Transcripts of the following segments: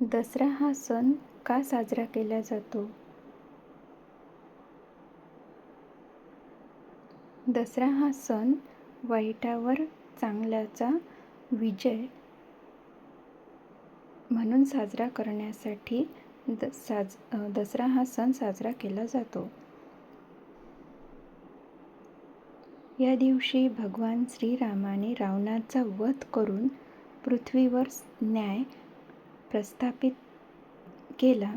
दसरा हा सण का साजरा केला जातो? दसरा हा सण वाईटावर चांगल्याचा विजय म्हणून साजरा करण्यासाठी द साज दसरा हा सण साजरा केला जातो. या दिवशी भगवान श्रीरामाने रावणाचा वध करून पृथ्वीवर न्याय प्रस्थापित केला.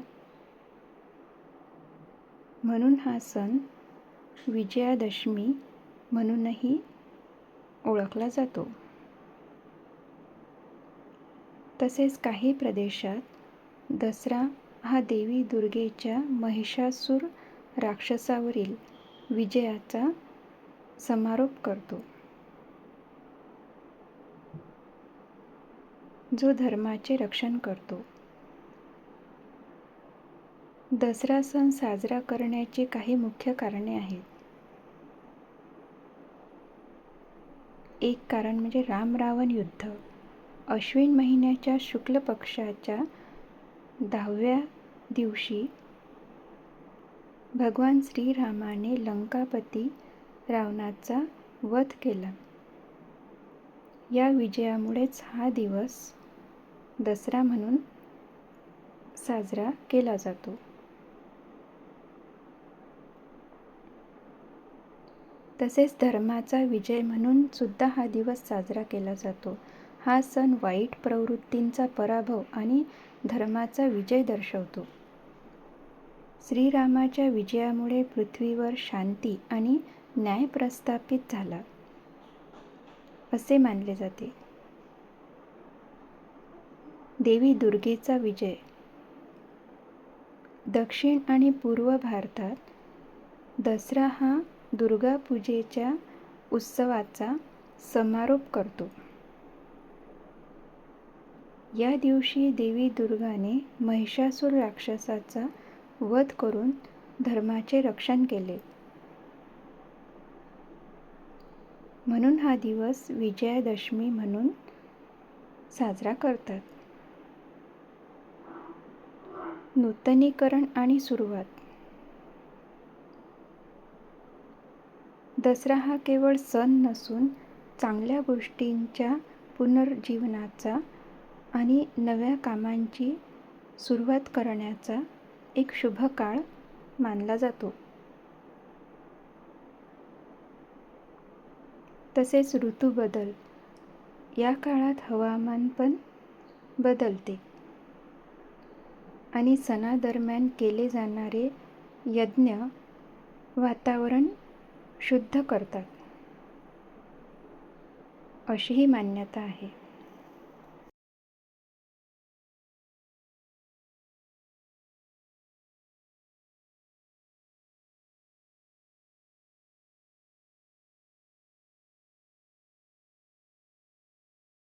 म्हणून हा सण विजयादशमी म्हणूनही ओळखला जातो. तसेच काही प्रदेशात दसरा हा देवी दुर्गेच्या महिषासूर राक्षसावरील विजयाचा समारोप करतो. जो धर्माचे रक्षण करतो. दसरा सण साजरा करण्याची काही मुख्य कारणे आहेत. एक कारण म्हणजे राम रावण युद्ध. अश्विन महिन्याच्या शुक्ल पक्षाच्या दहाव्या दिवशी भगवान श्रीरामाने लंकापती रावणाचा वध केला. या विजयामुळेच हा दिवस दसरा म्हणून साजरा केला जातो. तसेच धर्माचा विजय म्हणून सुद्धा हा दिवस साजरा केला जातो. हा सण वाईट प्रवृत्तींचा पराभव आणि धर्माचा विजय दर्शवतो. श्रीरामाच्या विजयामुळे पृथ्वीवर शांती आणि न्याय प्रस्थापित झाला असे मानले जाते. देवी दुर्गेचा विजय. दक्षिण आणि पूर्व भारतात दसरा हा दुर्गा पूजेच्या उत्सवाचा समारोप करतो. या दिवशी देवी दुर्गाने महिषासूर राक्षसाचा वध करून धर्माचे रक्षण केले. म्हणून हा दिवस विजयादशमी म्हणून साजरा करतात. नूतनीकरण आणि सुरुवात. दसरा हा केवळ सण नसून चांगल्या गोष्टींच्या पुनर्जीवनाचा आणि नव्या कामांची सुरुवात करण्याचा एक शुभ काळ मानला जातो. तसेच ऋतूबदल या काळात हवामान पण बदलते. आणि सणादरम्यान केले जाणारे यज्ञ वातावरण शुद्ध करतात. अशीही मान्यता आहे.